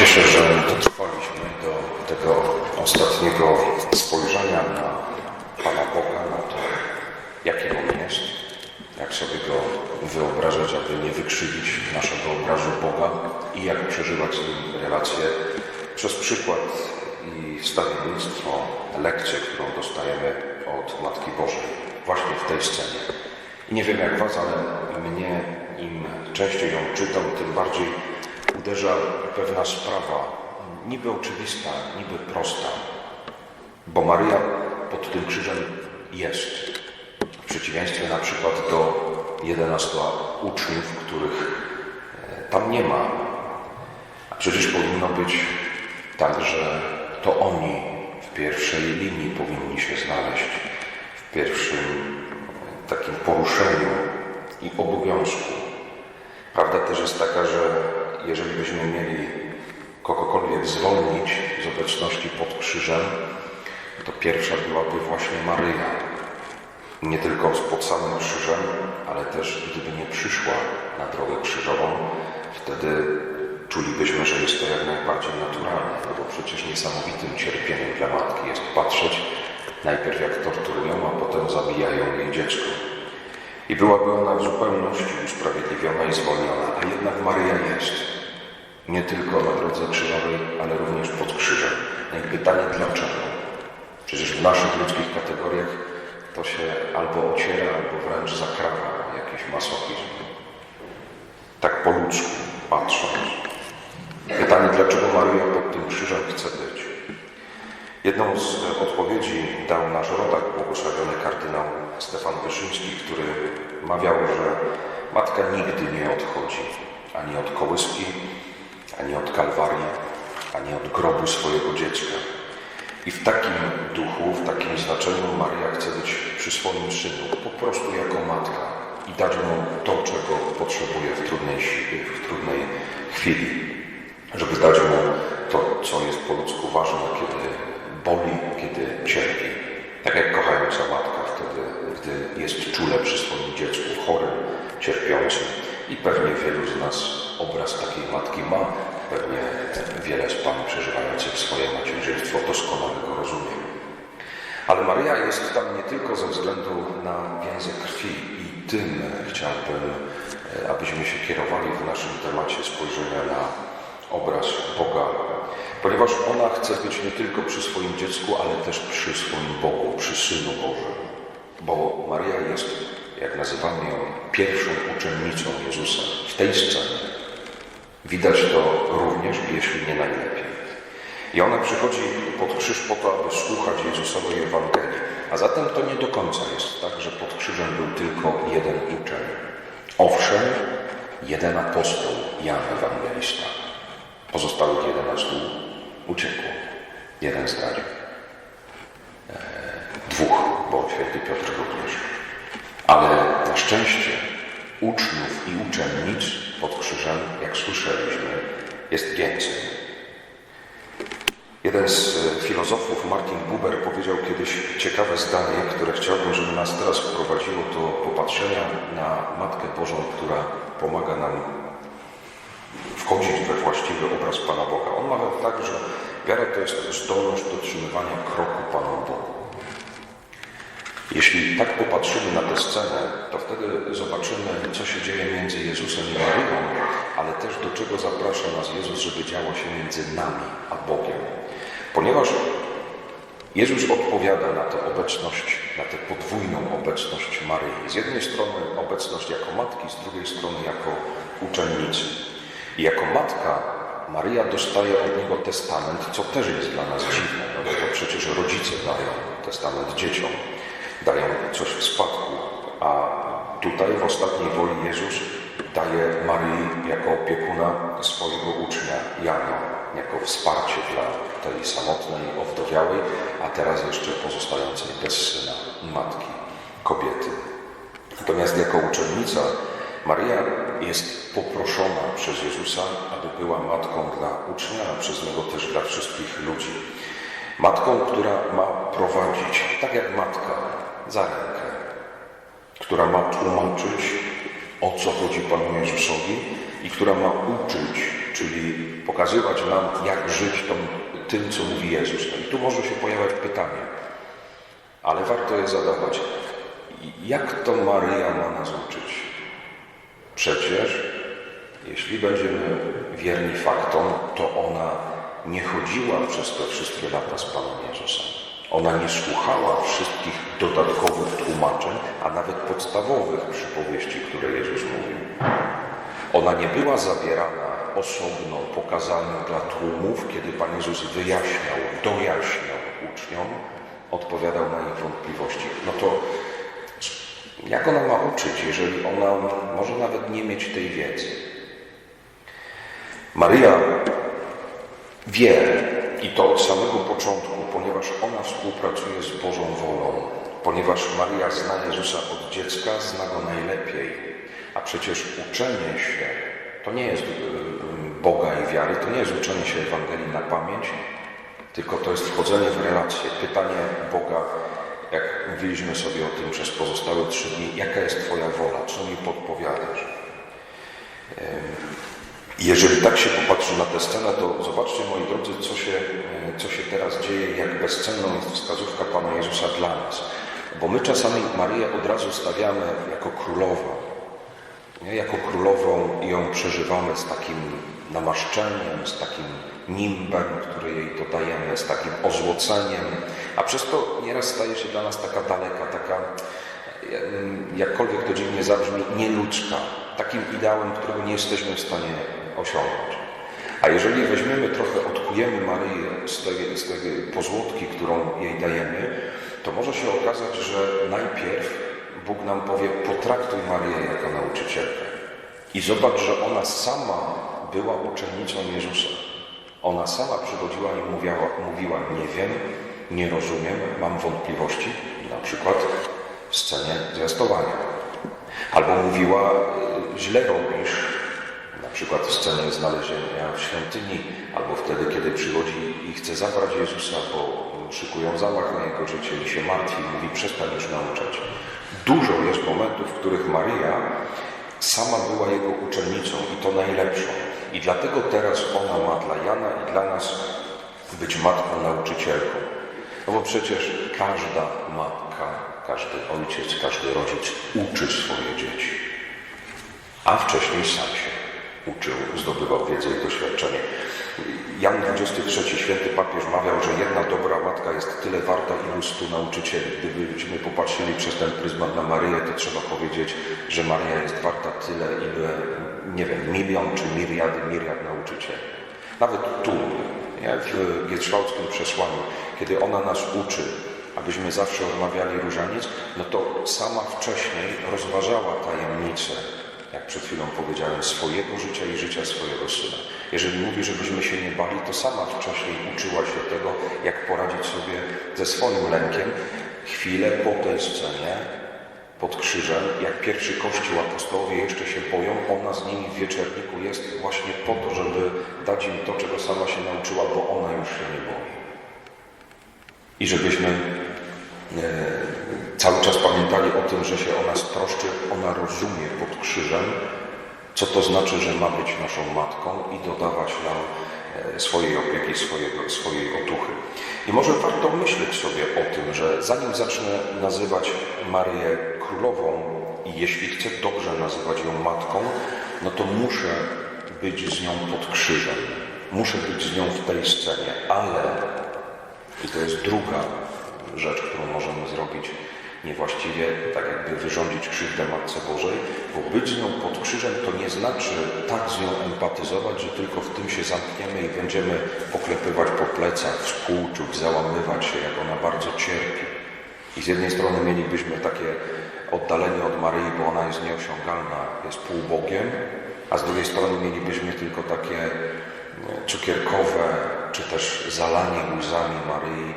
cieszę, że dotrwaliśmy do tego ostatniego spojrzenia na Pana Boga, na to, jakim On jest, jak sobie Go wyobrażać, aby nie wykrzywić naszego obrazu Boga i jak przeżywać z Nim relacje przez przykład i stawiennictwo, lekcję, którą dostajemy od Matki Bożej, właśnie w tej scenie. I nie wiem jak Was, ale mnie im częściej ją czytam, tym bardziej uderza pewna sprawa, niby oczywista, niby prosta, bo Maria pod tym krzyżem jest. W przeciwieństwie na przykład do 11 uczniów, których e, tam nie ma. A przecież powinno być tak, że to oni w pierwszej linii powinni się znaleźć, w pierwszym e, takim poruszeniu i obowiązku. Prawda też jest taka, że jeżeli byśmy mieli kogokolwiek zwolnić z obecności pod krzyżem, to pierwsza byłaby właśnie Maryja. Nie tylko pod samym krzyżem, ale też gdyby nie przyszła na drogę krzyżową, wtedy czulibyśmy, że jest to jak najbardziej naturalne, no bo przecież niesamowitym cierpieniem dla matki jest patrzeć najpierw jak torturują, a potem zabijają jej dziecko. I byłaby ona w zupełności usprawiedliwiona i zwolniona, a jednak Maryja jest. Nie tylko na drodze krzyżowej, ale również pod krzyżem. No i pytanie dlaczego? Przecież w naszych ludzkich kategoriach to się albo ociera, albo wręcz zakrawa jakiś masochizm. Tak po ludzku patrząc. Pytanie, dlaczego Maryja pod tym krzyżem chce być? Jedną z odpowiedzi dał nasz rodak, błogosławiony kardynał Stefan Wyszyński, który mawiał, że matka nigdy nie odchodzi ani od kołyski, ani od kalwarii, ani od grobu swojego dziecka. I w takim duchu, w takim znaczeniu Maria chce być przy swoim synu, po prostu jako matka i dać mu to, czego potrzebuje w trudnej, w trudnej chwili, żeby dać mu to, co jest po ludzku ważne, kiedy boli, kiedy cierpi. Tak jak kochająca matka wtedy, gdy jest czule przy swoim dziecku chorym, cierpiącym. I pewnie wielu z nas obraz takiej matki ma, pewnie wiele z Pań przeżywających swoje macierzyństwo doskonale go rozumie. Ale Maria jest tam nie tylko ze względu na więzy krwi i tym chciałbym, e, abyśmy się kierowali w naszym temacie spojrzenia na obraz Boga, ponieważ ona chce być nie tylko przy swoim dziecku, ale też przy swoim Bogu, przy Synu Bożym. Bo Maria jest, jak nazywamy ją, pierwszą uczennicą Jezusa w tej scenie. Widać to również, jeśli nie najlepiej. I ona przychodzi pod krzyż po to, aby słuchać Jezusowej Ewangelii. A zatem to nie do końca jest tak, że pod krzyżem był tylko jeden uczeń. Owszem, jeden apostoł, Jan Ewangelista. Pozostałych jedenastu uciekło. Jeden zdradził. E, dwóch, bo święty Piotr również. Ale na szczęście uczniów i uczennic pod krzyżem, jak słyszeliśmy, jest więcej. Jeden z filozofów, Martin Buber, powiedział kiedyś ciekawe zdanie, które chciałbym, żeby nas teraz wprowadziło do popatrzenia na Matkę Bożą, która pomaga nam wchodzić we właściwy obraz Pana Boga. On mawiał tak, że wiara to jest zdolność dotrzymywania kroku Panu Bogu. Jeśli tak popatrzymy na tę scenę, to wtedy zobaczymy, co się dzieje między Jezusem i Maryją, ale też do czego zaprasza nas Jezus, żeby działo się między nami a Bogiem. Ponieważ Jezus odpowiada na tę obecność, na tę podwójną obecność Maryi. Z jednej strony obecność jako matki, z drugiej strony jako uczennicy. I jako matka Maryja dostaje od niego testament, co też jest dla nas dziwne, no bo to przecież rodzice dają testament dzieciom, dają coś w spadku, a tutaj w ostatniej woli Jezus daje Maryi jako opiekuna swojego ucznia Jana, jako wsparcie dla tej samotnej, owdowiałej, a teraz jeszcze pozostającej bez syna matki, kobiety. Natomiast jako uczennica Maria jest poproszona przez Jezusa, aby była matką dla ucznia, a przez niego też dla wszystkich ludzi. Matką, która ma prowadzić, tak jak matka, za rękę, która ma tłumaczyć, o co chodzi Panu Jezusowi i która ma uczyć czyli pokazywać nam, jak żyć tą, tym, co mówi Jezus. No i tu może się pojawiać pytanie, ale warto je zadawać. Jak to Maryja ma nas uczyć? Przecież, jeśli będziemy wierni faktom, to ona nie chodziła przez te wszystkie lata z Panem Jezusem. Ona nie słuchała wszystkich dodatkowych tłumaczeń, a nawet podstawowych przypowieści, które Jezus mówił. Ona nie była zabierana osobno, pokazana dla tłumów, kiedy Pan Jezus wyjaśniał, dojaśniał uczniom, odpowiadał na ich wątpliwości. No to jak ona ma uczyć, jeżeli ona może nawet nie mieć tej wiedzy? Maryja wie i to od samego początku, ponieważ ona współpracuje z Bożą wolą, ponieważ Maryja zna Jezusa od dziecka, zna go najlepiej, a przecież uczenie się to nie jest y, Boga i wiary, to nie jest uczenie się Ewangelii na pamięć, tylko to jest wchodzenie w relacje, pytanie Boga, jak mówiliśmy sobie o tym przez pozostałe trzy dni, jaka jest Twoja wola, co mi podpowiadasz. Jeżeli tak się popatrzy na tę scenę, to zobaczcie, moi drodzy, co się, co się teraz dzieje, jak bezcenną jest wskazówka Pana Jezusa dla nas. Bo my czasami Maryję od razu stawiamy jako królową. Nie? Jako królową ją przeżywamy z takim namaszczeniem, z takim nimbem, który jej dodajemy, z takim ozłoceniem, a przez to nieraz staje się dla nas taka daleka, taka, jakkolwiek to dziwnie zabrzmi, nieludzka, takim ideałem, którego nie jesteśmy w stanie osiągnąć. A jeżeli weźmiemy trochę, odkujemy Maryję z tej, z tej pozłotki, którą jej dajemy, to może się okazać, że najpierw Bóg nam powie, potraktuj Maryję jako nauczycielkę. I zobacz, że ona sama była uczennicą Jezusa. Ona sama przychodziła i mówiła, mówiła nie wiem, nie rozumiem, mam wątpliwości, na przykład w scenie zwiastowania. Albo mówiła, źle robisz, na przykład w scenie znalezienia w świątyni, albo wtedy, kiedy przychodzi i chce zabrać Jezusa, bo szykują zamach na jego życie i się martwi, mówi przestań już nauczać. Dużo jest momentów, w których Maryja sama była jego uczennicą i to najlepszą. I dlatego teraz ona ma dla Jana i dla nas być matką nauczycielką. No bo przecież każda matka, każdy ojciec, każdy rodzic uczy swoje dzieci. A wcześniej sam się uczył, zdobywał wiedzę i doświadczenie. Jan XXIII, święty papież, mawiał, że jedna dobra matka jest tyle warta, ilu stu nauczycieli. Gdybyśmy popatrzyli przez ten pryzmat na Maryję, to trzeba powiedzieć, że Maria jest warta tyle, ile, nie wiem, milion czy miliardy, miliard nauczycieli. Nawet tu, nie, w Gietrzwałckim przesłaniu, kiedy ona nas uczy, abyśmy zawsze odmawiali różaniec, no to sama wcześniej rozważała tajemnicę jak przed chwilą powiedziałem, swojego życia i życia swojego syna. Jeżeli mówi, żebyśmy się nie bali, to sama wcześniej uczyła się tego, jak poradzić sobie ze swoim lękiem. Chwilę po tej scenie, pod krzyżem, jak pierwszy Kościół apostołowie jeszcze się boją, ona z nimi w wieczerniku jest właśnie po to, żeby dać im to, czego sama się nauczyła, bo ona już się nie boi. I żebyśmy e, cały czas pamiętali o tym, że się o nas troszczy, ona rozumie pod krzyżem, co to znaczy, że ma być naszą matką i dodawać nam e, swojej opieki, swojego, swojej otuchy. I może warto myśleć sobie o tym, że zanim zacznę nazywać Maryję królową i jeśli chcę dobrze nazywać ją matką, no to muszę być z nią pod krzyżem. Muszę być z nią w tej scenie, ale, i to jest druga rzecz, którą możemy zrobić, niewłaściwie, tak jakby wyrządzić krzywdę Matce Bożej, bo być z nią pod krzyżem to nie znaczy tak z nią empatyzować, że tylko w tym się zamkniemy i będziemy poklepywać po plecach, współczuć, załamywać się, jak ona bardzo cierpi. I z jednej strony mielibyśmy takie oddalenie od Maryi, bo ona jest nieosiągalna, jest półbogiem, a z drugiej strony mielibyśmy tylko takie e, cukierkowe, czy też zalanie łzami Maryi,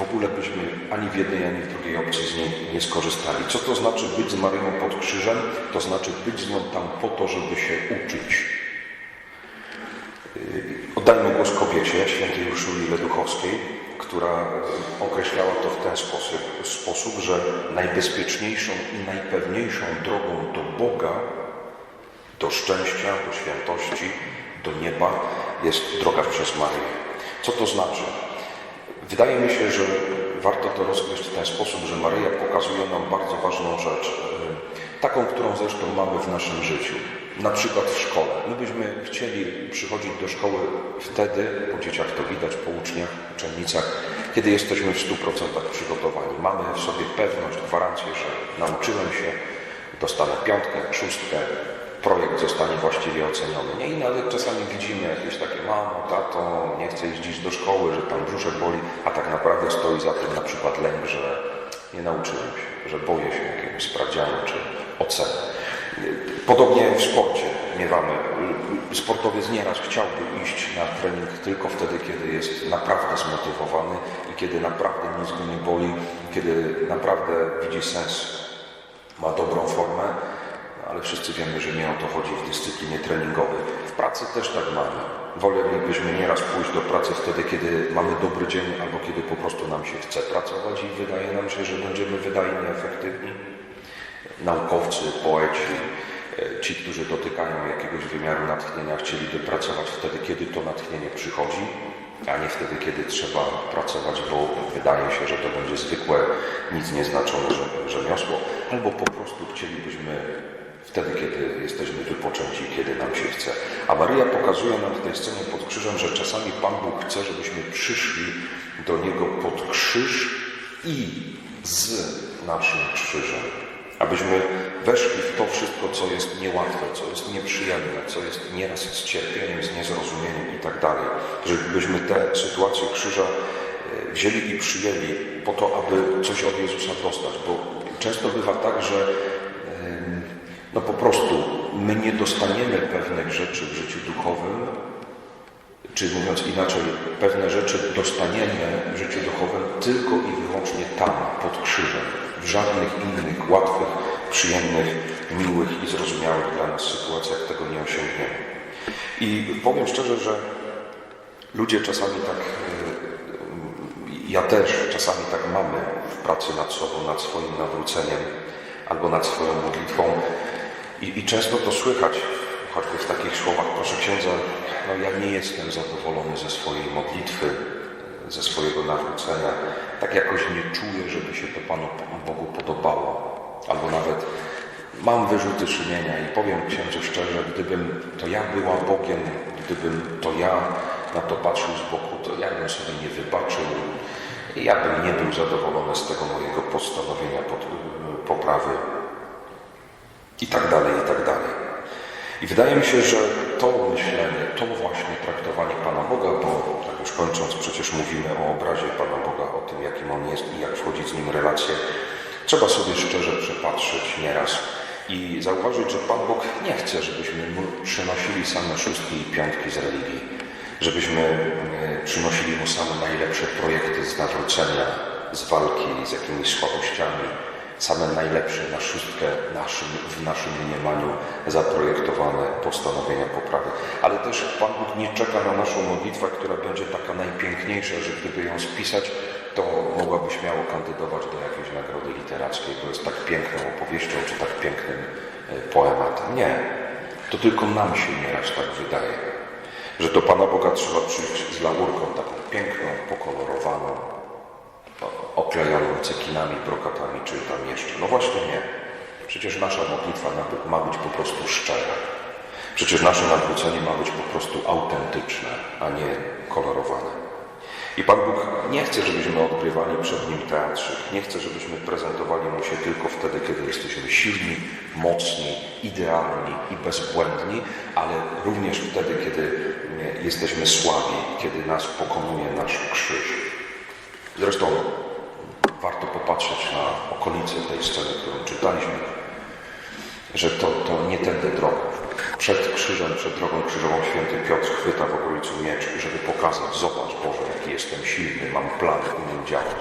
w ogóle byśmy ani w jednej, ani w drugiej opcji z niej nie skorzystali. Co to znaczy być z Maryją pod krzyżem? To znaczy być z nią tam po to, żeby się uczyć. Yy, oddajmy głos kobiecie, świętej Urszuli Leduchowskiej, która określała to w ten sposób, sposób, że najbezpieczniejszą i najpewniejszą drogą do Boga, do szczęścia, do świętości, do nieba jest droga przez Maryję. Co to znaczy? Wydaje mi się, że warto to rozgryźć w ten sposób, że Maryja pokazuje nam bardzo ważną rzecz, e, taką, którą zresztą mamy w naszym życiu. Na przykład w szkole. My byśmy chcieli przychodzić do szkoły wtedy, po dzieciach to widać, po uczniach, uczennicach, kiedy jesteśmy w 100% przygotowani. Mamy w sobie pewność, gwarancję, że nauczyłem się, dostanę piątkę, szóstkę, projekt zostanie właściwie oceniony. Nie, i nawet czasami widzimy jakieś takie, mamo, tato, nie chcę iść dziś do szkoły, że tam brzuszek boli, a tak naprawdę stoi za tym na przykład lęk, że nie nauczyłem się, że boję się jakiegoś sprawdzianu czy oceny. Podobnie w sporcie miewamy. Sportowiec nieraz chciałby iść na trening tylko wtedy, kiedy jest naprawdę zmotywowany i kiedy naprawdę nic go nie boli, kiedy naprawdę widzi sens, ma dobrą formę, ale wszyscy wiemy, że nie o to chodzi w dyscyplinie treningowej. W pracy też tak mamy. Wolelibyśmy nieraz pójść do pracy wtedy, kiedy mamy dobry dzień albo kiedy po prostu nam się chce pracować i wydaje nam się, że będziemy wydajni, efektywni. Naukowcy, poeci, e, ci, którzy dotykają jakiegoś wymiaru natchnienia, chcieliby pracować wtedy, kiedy to natchnienie przychodzi, a nie wtedy, kiedy trzeba pracować, bo wydaje się, że to będzie zwykłe, nic nieznaczone rze- rzemiosło, albo po prostu chcielibyśmy wtedy, kiedy jesteśmy wypoczęci, kiedy nam się chce. A Maryja pokazuje nam w tej scenie pod krzyżem, że czasami Pan Bóg chce, żebyśmy przyszli do Niego pod krzyż i z naszym krzyżem. Abyśmy weszli w to wszystko, co jest niełatwe, co jest nieprzyjemne, co jest nieraz z cierpieniem, z niezrozumieniem i tak dalej. Żebyśmy te sytuacje krzyża e, wzięli i przyjęli po to, aby coś od Jezusa dostać. Bo często bywa tak, że no po prostu my nie dostaniemy pewnych rzeczy w życiu duchowym, czy mówiąc inaczej, pewne rzeczy dostaniemy w życiu duchowym tylko i wyłącznie tam, pod krzyżem. W żadnych innych łatwych, przyjemnych, miłych i zrozumiałych dla nas sytuacjach tego nie osiągniemy. I powiem szczerze, że ludzie czasami tak, e, ja też czasami tak mamy w pracy nad sobą, nad swoim nawróceniem albo nad swoją modlitwą. I, I często to słychać, choćby w takich słowach, proszę księdza, no ja nie jestem zadowolony ze swojej modlitwy, ze swojego nawrócenia. Tak jakoś nie czuję, żeby się to Panu Bogu podobało. Albo nawet mam wyrzuty sumienia i powiem księdzu szczerze, gdybym to ja była Bogiem, gdybym to ja na to patrzył z boku, to ja bym sobie nie wybaczył. Ja bym nie był zadowolony z tego mojego postanowienia poprawy i tak dalej, i tak dalej. I wydaje mi się, że to myślenie, to właśnie traktowanie Pana Boga, bo tak już kończąc, przecież mówimy o obrazie Pana Boga, o tym, jakim On jest i jak wchodzić z Nim relacje, trzeba sobie szczerze przepatrzeć nieraz i zauważyć, że Pan Bóg nie chce, żebyśmy Mu przynosili same szóstki i piątki z religii, żebyśmy e, przynosili Mu same najlepsze projekty z nawrócenia, z walki z jakimiś słabościami, same najlepsze na szóstkę naszym, w naszym mniemaniu zaprojektowane postanowienia poprawy. Ale też Pan Bóg nie czeka na naszą modlitwę, która będzie taka najpiękniejsza, że gdyby ją spisać, to mogłaby śmiało kandydować do jakiejś nagrody literackiej, bo jest tak piękną opowieścią, czy tak pięknym e, poematem. Nie. To tylko nam się nieraz tak wydaje, że do Pana Boga trzeba przyjść z laurką taką piękną, pokolorowaną, o- oklejoną cekinami, brokatami, czy tam jeszcze. No właśnie nie. Przecież nasza modlitwa ma by- ma być po prostu szczera. Przecież nasze nawrócenie ma być po prostu autentyczne, a nie kolorowane. I Pan Bóg nie chce, żebyśmy odgrywali przed Nim teatrzyk. Nie chce, żebyśmy prezentowali Mu się tylko wtedy, kiedy jesteśmy silni, mocni, idealni i bezbłędni, ale również wtedy, kiedy jesteśmy słabi, kiedy nas pokonuje nasz krzyż. Zresztą warto popatrzeć na okolice tej sceny, którą czytaliśmy, że to, to nie tędy droga. Przed krzyżem, przed drogą krzyżową święty Piotr chwyta w obrońcu miecz, żeby pokazać, zobacz Boże, jaki jestem silny, mam plan, umiem działać.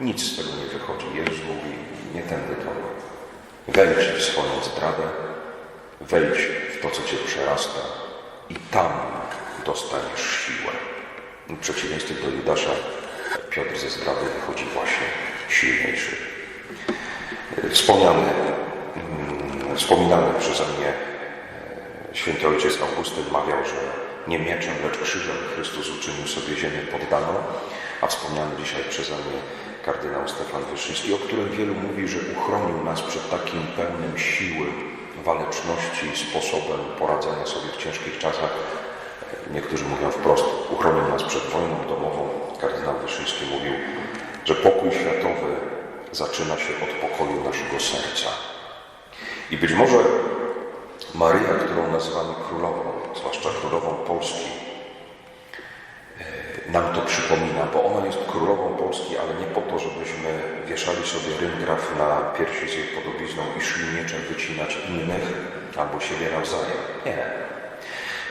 Nic z tego nie wychodzi. Jezus mówi, nie tędy droga. Wejdź w swoją zdradę, wejdź w to, co Cię przerasta i tam dostaniesz siłę. W przeciwieństwie do Judasza, Piotr ze zdrady wychodzi właśnie silniejszy. Wspomniany, mm, wspominany przeze mnie e, święty ojciec Augustyn mawiał, że nie mieczem, lecz krzyżem Chrystus uczynił sobie ziemię poddaną, a wspomniany dzisiaj przeze mnie kardynał Stefan Wyszyński, o którym wielu mówi, że uchronił nas przed takim pełnym siły, waleczności, sposobem poradzenia sobie w ciężkich czasach. Niektórzy mówią wprost, uchronił nas przed wojną domową. Kardynał Wyszyński mówił, że pokój światowy zaczyna się od pokoju naszego serca. I być może Maryja, którą nazywamy królową, zwłaszcza królową Polski, e, nam to przypomina, bo ona jest królową Polski, ale nie po to, żebyśmy wieszali sobie ryngraf na piersi z jej podobizną i szli mieczem wycinać innych albo siebie nawzajem. Nie.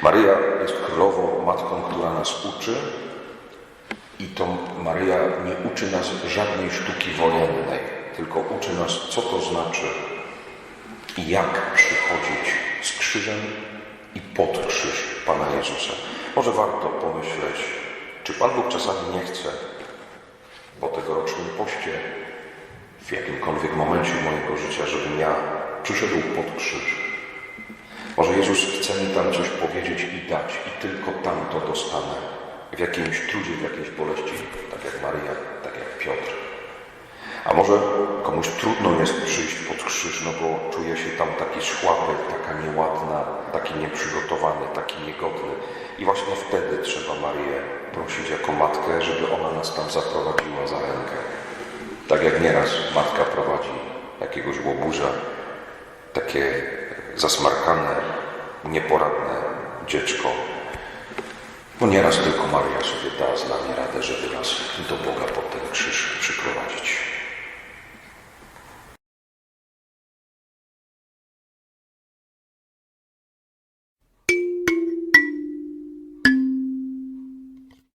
Maryja jest królową, matką, która nas uczy i to Maryja nie uczy nas żadnej sztuki wojennej, tylko uczy nas, co to znaczy i jak przychodzić z krzyżem i pod krzyż Pana Jezusa. Może warto pomyśleć, czy Pan Bóg czasami nie chce po tegorocznym poście, w jakimkolwiek momencie mojego życia, żebym ja przyszedł pod krzyż. Może Jezus chce mi tam coś powiedzieć i dać i tylko tam to dostanę. W jakimś trudzie, w jakiejś boleści, tak jak Maryja, tak jak Piotr. A może komuś trudno jest przyjść pod krzyż, no bo czuje się tam taki słaby, taka nieładna, taki nieprzygotowany, taki niegodny. I właśnie wtedy trzeba Marię prosić jako matkę, żeby ona nas tam zaprowadziła za rękę. Tak jak nieraz matka prowadzi jakiegoś łobuza, takie zasmarkane, nieporadne dziecko. No nieraz tylko Maria sobie da z nami radę, żeby nas do Boga pod ten krzyż przyprowadzić.